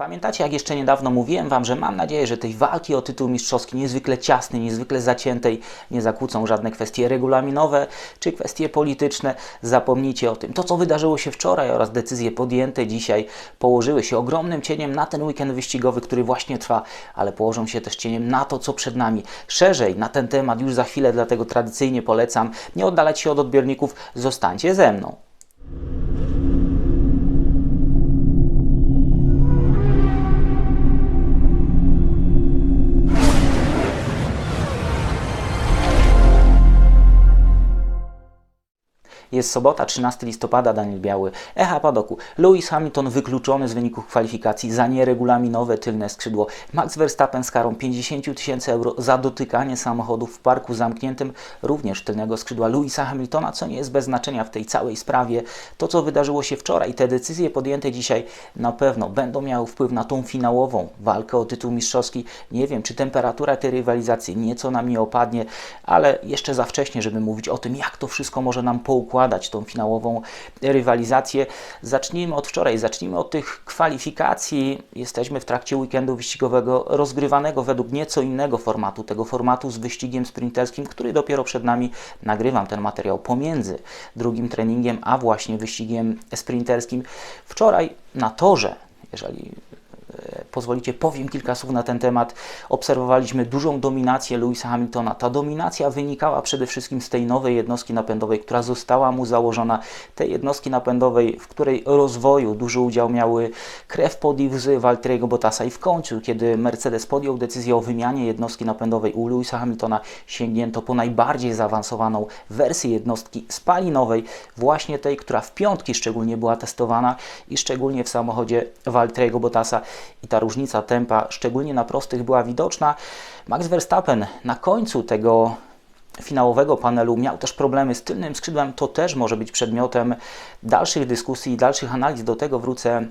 Pamiętacie, jak jeszcze niedawno mówiłem Wam, że mam nadzieję, że tej walki o tytuł mistrzowski niezwykle ciasnej, niezwykle zaciętej nie zakłócą żadne kwestie regulaminowe czy kwestie polityczne. Zapomnijcie o tym. To, co wydarzyło się wczoraj oraz decyzje podjęte dzisiaj położyły się ogromnym cieniem na ten weekend wyścigowy, który właśnie trwa, ale położą się też cieniem na to, co przed nami. Szerzej na ten temat już za chwilę, dlatego tradycyjnie polecam nie oddalać się od odbiorników, zostańcie ze mną. Jest sobota, 13 listopada, Daniel Biały. Echa Padoku. Lewis Hamilton wykluczony z wyników kwalifikacji za nieregulaminowe tylne skrzydło. Max Verstappen z karą 50 tysięcy euro za dotykanie samochodu w parku zamkniętym, również tylnego skrzydła Lewisa Hamiltona, co nie jest bez znaczenia w tej całej sprawie. To, co wydarzyło się wczoraj, te decyzje podjęte dzisiaj na pewno będą miały wpływ na tą finałową walkę o tytuł mistrzowski. Nie wiem, czy temperatura tej rywalizacji nieco nam nie opadnie, ale jeszcze za wcześnie, żeby mówić o tym, jak to wszystko może nam poukładać układać tą finałową rywalizację. Zacznijmy od wczoraj, zacznijmy od tych kwalifikacji. Jesteśmy w trakcie weekendu wyścigowego rozgrywanego według nieco innego formatu, tego formatu z wyścigiem sprinterskim, który dopiero przed nami nagrywam ten materiał pomiędzy drugim treningiem, a właśnie wyścigiem sprinterskim. Wczoraj na torze, jeżeli pozwolicie, powiem kilka słów na ten temat. Obserwowaliśmy dużą dominację Lewisa Hamiltona. Ta dominacja wynikała przede wszystkim z tej nowej jednostki napędowej, która została mu założona. Tej jednostki napędowej, w której rozwoju duży udział miały krew podiwzy Valtteriego Bottasa i w końcu, kiedy Mercedes podjął decyzję o wymianie jednostki napędowej u Lewisa Hamiltona, sięgnięto po najbardziej zaawansowaną wersję jednostki spalinowej, właśnie tej, która w piątki szczególnie była testowana i szczególnie w samochodzie Valtteriego Bottasa i ta różnica tempa, szczególnie na prostych, była widoczna. Max Verstappen na końcu tego finałowego panelu miał też problemy z tylnym skrzydłem. To też może być przedmiotem dalszych dyskusji i dalszych analiz. Do tego wrócę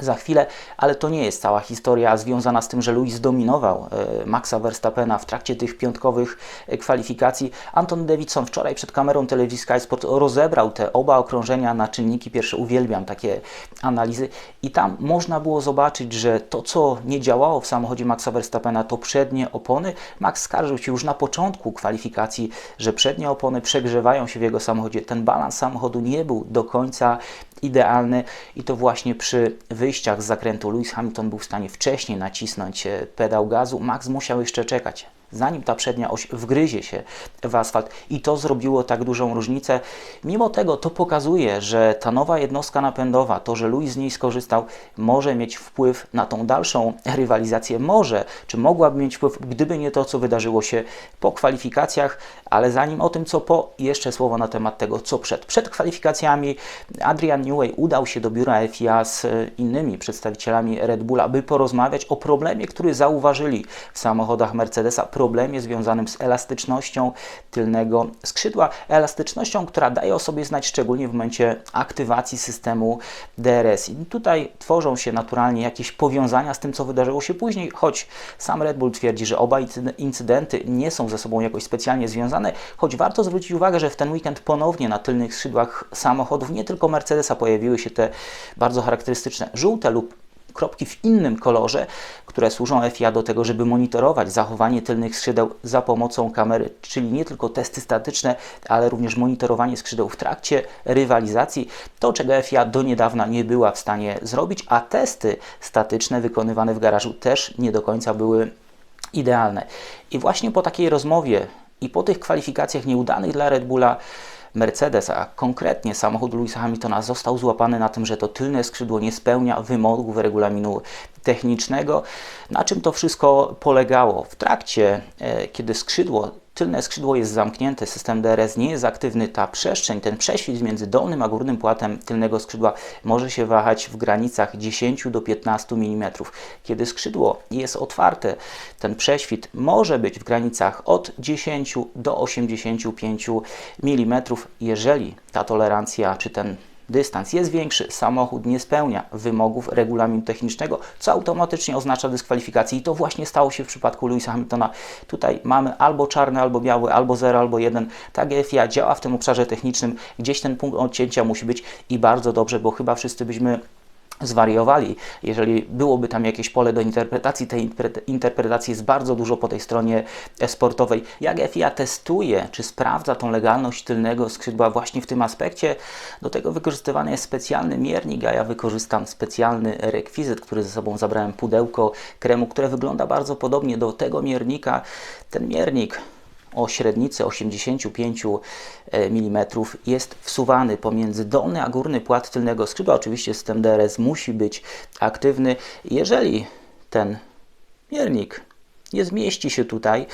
za chwilę, ale to nie jest cała historia związana z tym, że Louis zdominował e, Maxa Verstappena w trakcie tych piątkowych e, kwalifikacji. Anton Davidson wczoraj przed kamerą telewizji Sky Sport rozebrał te oba okrążenia na czynniki pierwsze. Uwielbiam takie analizy i tam można było zobaczyć, że to, co nie działało w samochodzie Maxa Verstappena, to przednie opony. Max skarżył się już na początku kwalifikacji, że przednie opony przegrzewają się w jego samochodzie. Ten balans samochodu nie był do końca idealny i to właśnie przy wyjściach z zakrętu Lewis Hamilton był w stanie wcześniej nacisnąć e, pedał gazu, Max musiał jeszcze czekać zanim ta przednia oś wgryzie się w asfalt i to zrobiło tak dużą różnicę. Mimo tego to pokazuje, że ta nowa jednostka napędowa, to, że Louis z niej skorzystał, może mieć wpływ na tą dalszą rywalizację. Może, czy mogłaby mieć wpływ, gdyby nie to, co wydarzyło się po kwalifikacjach, ale zanim o tym, co po, jeszcze słowo na temat tego, co przed. Przed kwalifikacjami Adrian Newey udał się do biura FIA z innymi przedstawicielami Red Bulla, by porozmawiać o problemie, który zauważyli w samochodach Mercedesa problemie związanym z elastycznością tylnego skrzydła. Elastycznością, która daje o sobie znać szczególnie w momencie aktywacji systemu DRS. I tutaj tworzą się naturalnie jakieś powiązania z tym, co wydarzyło się później, choć sam Red Bull twierdzi, że oba incydenty nie są ze sobą jakoś specjalnie związane, choć warto zwrócić uwagę, że w ten weekend ponownie na tylnych skrzydłach samochodów, nie tylko Mercedesa, pojawiły się te bardzo charakterystyczne żółte lub kropki w innym kolorze, które służą FIA do tego, żeby monitorować zachowanie tylnych skrzydeł za pomocą kamery, czyli nie tylko testy statyczne, ale również monitorowanie skrzydeł w trakcie rywalizacji, to czego FIA do niedawna nie była w stanie zrobić, a testy statyczne wykonywane w garażu też nie do końca były idealne. I właśnie po takiej rozmowie i po tych kwalifikacjach nieudanych dla Red Bulla Mercedes, a konkretnie samochód Louisa Hamiltona został złapany na tym, że to tylne skrzydło nie spełnia wymogów regulaminu technicznego. Na czym to wszystko polegało? W trakcie, e, kiedy skrzydło tylne skrzydło jest zamknięte, system DRS nie jest aktywny, ta przestrzeń, ten prześwit między dolnym a górnym płatem tylnego skrzydła może się wahać w granicach 10 do 15 mm. Kiedy skrzydło jest otwarte, ten prześwit może być w granicach od 10 do 85 mm. Jeżeli ta tolerancja czy ten dystans jest większy, samochód nie spełnia wymogów regulaminu technicznego, co automatycznie oznacza dyskwalifikację i to właśnie stało się w przypadku Louisa Hamiltona. Tutaj mamy albo czarny, albo biały, albo 0, albo 1. Tak FIA działa w tym obszarze technicznym, gdzieś ten punkt odcięcia musi być i bardzo dobrze, bo chyba wszyscy byśmy zwariowali. Jeżeli byłoby tam jakieś pole do interpretacji, tej interpretacji jest bardzo dużo po tej stronie sportowej. Jak FIA testuje, czy sprawdza tą legalność tylnego skrzydła właśnie w tym aspekcie, do tego wykorzystywany jest specjalny miernik, a ja wykorzystam specjalny rekwizyt, który ze sobą zabrałem pudełko kremu, które wygląda bardzo podobnie do tego miernika. Ten miernik o średnicy 85 mm jest wsuwany pomiędzy dolny a górny płat tylnego skrzydła. Oczywiście system DRS musi być aktywny. Jeżeli ten miernik nie zmieści się tutaj,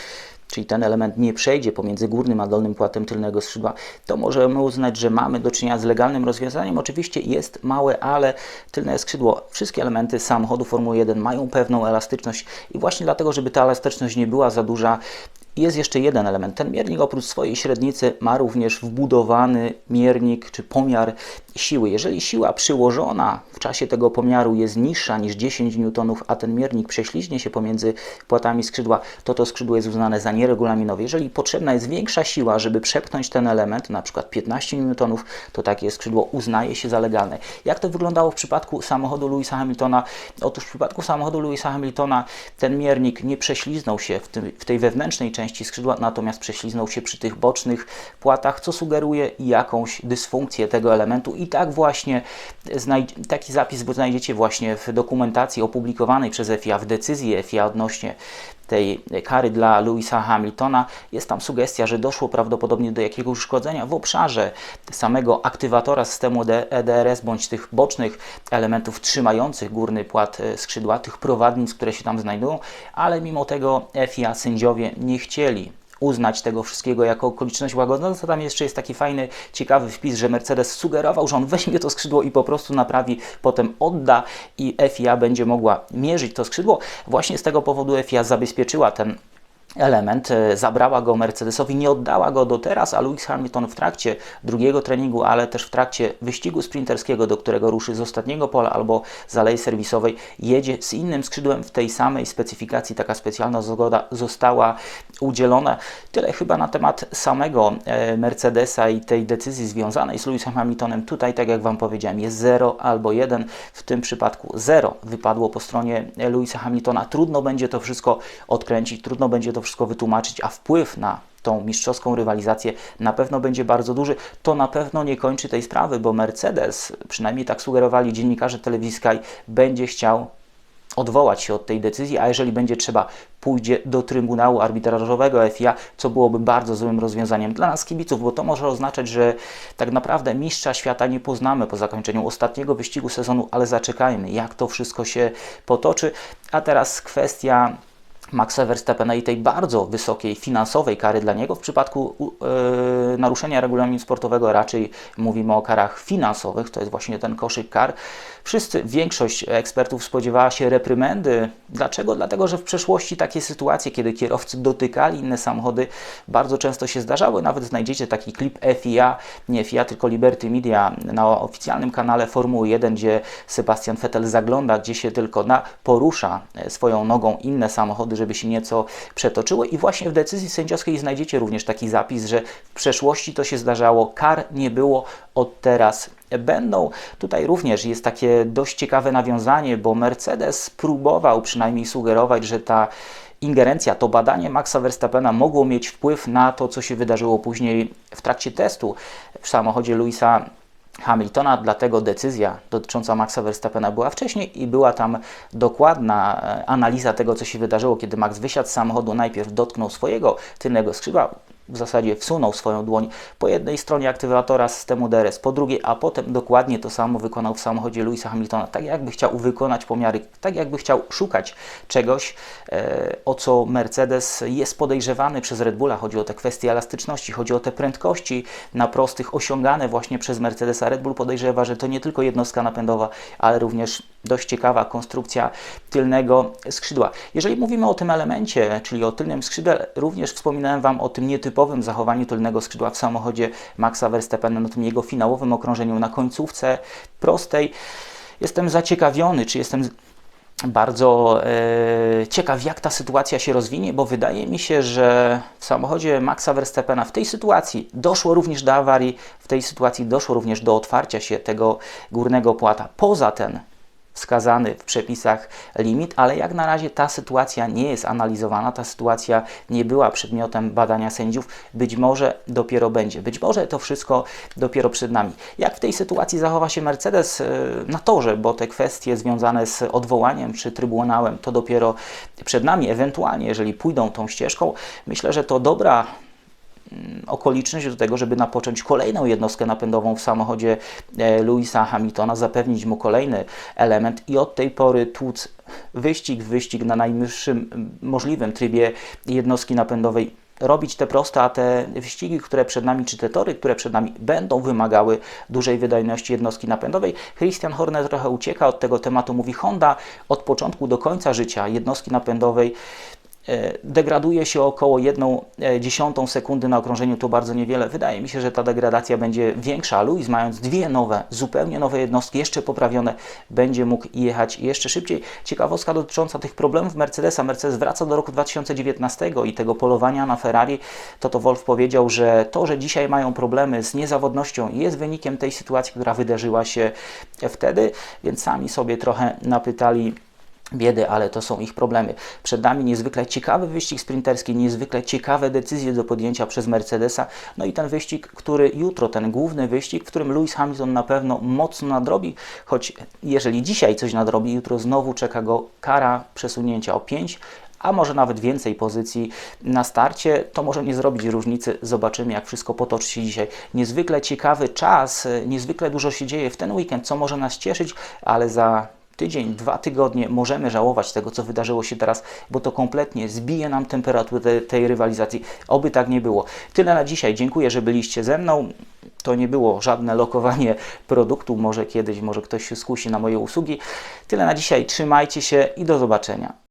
czyli ten element nie przejdzie pomiędzy górnym a dolnym płatem tylnego skrzydła, to możemy uznać, że mamy do czynienia z legalnym rozwiązaniem. Oczywiście jest małe, ale tylne skrzydło, wszystkie elementy samochodu Formuły 1 mają pewną elastyczność i właśnie dlatego, żeby ta elastyczność nie była za duża, jest jeszcze jeden element. Ten miernik oprócz swojej średnicy ma również wbudowany miernik czy pomiar siły. Jeżeli siła przyłożona w czasie tego pomiaru jest niższa niż 10 N, a ten miernik prześliźnie się pomiędzy płatami skrzydła, to to skrzydło jest uznane za nieregulaminowe. Jeżeli potrzebna jest większa siła, żeby przepchnąć ten element, na przykład 15 N, to takie skrzydło uznaje się za legalne. Jak to wyglądało w przypadku samochodu Louisa Hamiltona? Otóż w przypadku samochodu Louisa Hamiltona ten miernik nie prześliznął się w, tej wewnętrznej części skrzydła, natomiast prześliznął się przy tych bocznych płatach, co sugeruje jakąś dysfunkcję tego elementu. I tak właśnie taki zapis znajdziecie właśnie w dokumentacji opublikowanej przez FIA, w decyzji FIA odnośnie tej kary dla Louisa Hamiltona. Jest tam sugestia, że doszło prawdopodobnie do jakiegoś uszkodzenia w obszarze samego aktywatora systemu EDRS bądź tych bocznych elementów trzymających górny płat e, skrzydła, tych prowadnic, które się tam znajdują, ale mimo tego FIA sędziowie nie chcieli uznać tego wszystkiego jako okoliczność łagodząca. Tam jeszcze jest taki fajny, ciekawy wpis, że Mercedes sugerował, że on weźmie to skrzydło i po prostu naprawi, potem odda i FIA będzie mogła mierzyć to skrzydło. Właśnie z tego powodu FIA zabezpieczyła ten element, e, zabrała go Mercedesowi, nie oddała go do teraz, a Lewis Hamilton w trakcie drugiego treningu, ale też w trakcie wyścigu sprinterskiego, do którego ruszy z ostatniego pola albo z alei serwisowej, jedzie z innym skrzydłem w tej samej specyfikacji. Taka specjalna zgoda została udzielona. Tyle chyba na temat samego e, Mercedesa i tej decyzji związanej z Lewisem Hamiltonem. Tutaj, tak jak Wam powiedziałem, jest 0 albo 1. W tym przypadku 0 wypadło po stronie Lewisa Hamiltona. Trudno będzie to wszystko odkręcić, trudno będzie to to wszystko wytłumaczyć, a wpływ na tą mistrzowską rywalizację na pewno będzie bardzo duży. To na pewno nie kończy tej sprawy, bo Mercedes, przynajmniej tak sugerowali dziennikarze telewizji Sky, będzie chciał odwołać się od tej decyzji, a jeżeli będzie trzeba, pójdzie do Trybunału Arbitrażowego FIA, co byłoby bardzo złym rozwiązaniem dla nas kibiców, bo to może oznaczać, że tak naprawdę mistrza świata nie poznamy po zakończeniu ostatniego wyścigu sezonu, ale zaczekajmy, jak to wszystko się potoczy. A teraz kwestia Maxa Verstappena i tej bardzo wysokiej finansowej kary dla niego. W przypadku yy, naruszenia regulaminu sportowego raczej mówimy o karach finansowych, to jest właśnie ten koszyk kar. Wszyscy, większość ekspertów spodziewała się reprymendy. Dlaczego? Dlatego, że w przeszłości takie sytuacje, kiedy kierowcy dotykali inne samochody, bardzo często się zdarzały. Nawet znajdziecie taki klip FIA, nie FIA, tylko Liberty Media na oficjalnym kanale Formuły 1, gdzie Sebastian Vettel zagląda, gdzie się tylko na, porusza e, swoją nogą inne samochody, żeby się nieco przetoczyły. I właśnie w decyzji sędziowskiej znajdziecie również taki zapis, że w przeszłości to się zdarzało, kar nie było, od teraz będą. Tutaj również jest takie dość ciekawe nawiązanie, bo Mercedes próbował przynajmniej sugerować, że ta ingerencja, to badanie Maxa Verstappena mogło mieć wpływ na to, co się wydarzyło później w trakcie testu w samochodzie Louisa Hamiltona, dlatego decyzja dotycząca Maxa Verstappena była wcześniej i była tam dokładna e, analiza tego, co się wydarzyło, kiedy Max wysiadł z samochodu, najpierw dotknął swojego tylnego skrzydła, w zasadzie wsunął swoją dłoń po jednej stronie aktywatora systemu DRS, po drugiej, a potem dokładnie to samo wykonał w samochodzie Louisa Hamiltona, tak jakby chciał wykonać pomiary, tak jakby chciał szukać czegoś, e, o co Mercedes jest podejrzewany przez Red Bulla. Chodzi o te kwestie elastyczności, chodzi o te prędkości na prostych osiągane właśnie przez Mercedesa. Red Bull podejrzewa, że to nie tylko jednostka napędowa, ale również dość ciekawa konstrukcja tylnego skrzydła. Jeżeli mówimy o tym elemencie, czyli o tylnym skrzydle, również wspominałem Wam o tym nietypowym typowym zachowaniu tylnego skrzydła w samochodzie Maxa Verstappena, na tym jego finałowym okrążeniu na końcówce prostej. Jestem zaciekawiony, czy jestem bardzo e, ciekaw, jak ta sytuacja się rozwinie, bo wydaje mi się, że w samochodzie Maxa Verstappena w tej sytuacji doszło również do awarii, w tej sytuacji doszło również do otwarcia się tego górnego płata. Poza ten wskazany w przepisach limit, ale jak na razie ta sytuacja nie jest analizowana, ta sytuacja nie była przedmiotem badania sędziów. Być może dopiero będzie. Być może to wszystko dopiero przed nami. Jak w tej sytuacji zachowa się Mercedes e, na torze, bo te kwestie związane z odwołaniem czy trybunałem to dopiero przed nami. Ewentualnie, jeżeli pójdą tą ścieżką, myślę, że to dobra okoliczność do tego, żeby napocząć kolejną jednostkę napędową w samochodzie e, Louisa Hamiltona, zapewnić mu kolejny element i od tej pory tłuc wyścig w wyścig na najwyższym mm, możliwym trybie jednostki napędowej robić te proste, a te wyścigi, które przed nami, czy te tory, które przed nami będą wymagały dużej wydajności jednostki napędowej. Christian Horner trochę ucieka od tego tematu, mówi Honda od początku do końca życia jednostki napędowej degraduje się około 1 dziesiątą sekundy na okrążeniu, to bardzo niewiele. Wydaje mi się, że ta degradacja będzie większa. Luis, mając dwie nowe, zupełnie nowe jednostki, jeszcze poprawione, będzie mógł jechać jeszcze szybciej. Ciekawostka dotycząca tych problemów Mercedesa. Mercedes wraca do roku 2019 i tego polowania na Ferrari. Toto Wolf powiedział, że to, że dzisiaj mają problemy z niezawodnością, jest wynikiem tej sytuacji, która wydarzyła się wtedy, więc sami sobie trochę napytali biedy, ale to są ich problemy. Przed nami niezwykle ciekawy wyścig sprinterski, niezwykle ciekawe decyzje do podjęcia przez Mercedesa. No i ten wyścig, który jutro, ten główny wyścig, w którym Lewis Hamilton na pewno mocno nadrobi, choć jeżeli dzisiaj coś nadrobi, jutro znowu czeka go kara przesunięcia o 5 a może nawet więcej pozycji na starcie, to może nie zrobić różnicy. Zobaczymy, jak wszystko potoczy się dzisiaj. Niezwykle ciekawy czas, niezwykle dużo się dzieje w ten weekend, co może nas cieszyć, ale za tydzień, dwa tygodnie możemy żałować tego, co wydarzyło się teraz, bo to kompletnie zbije nam temperaturę tej, rywalizacji. Oby tak nie było. Tyle na dzisiaj. Dziękuję, że byliście ze mną. To nie było żadne lokowanie produktu. Może kiedyś, może ktoś się skusi na moje usługi. Tyle na dzisiaj. Trzymajcie się i do zobaczenia.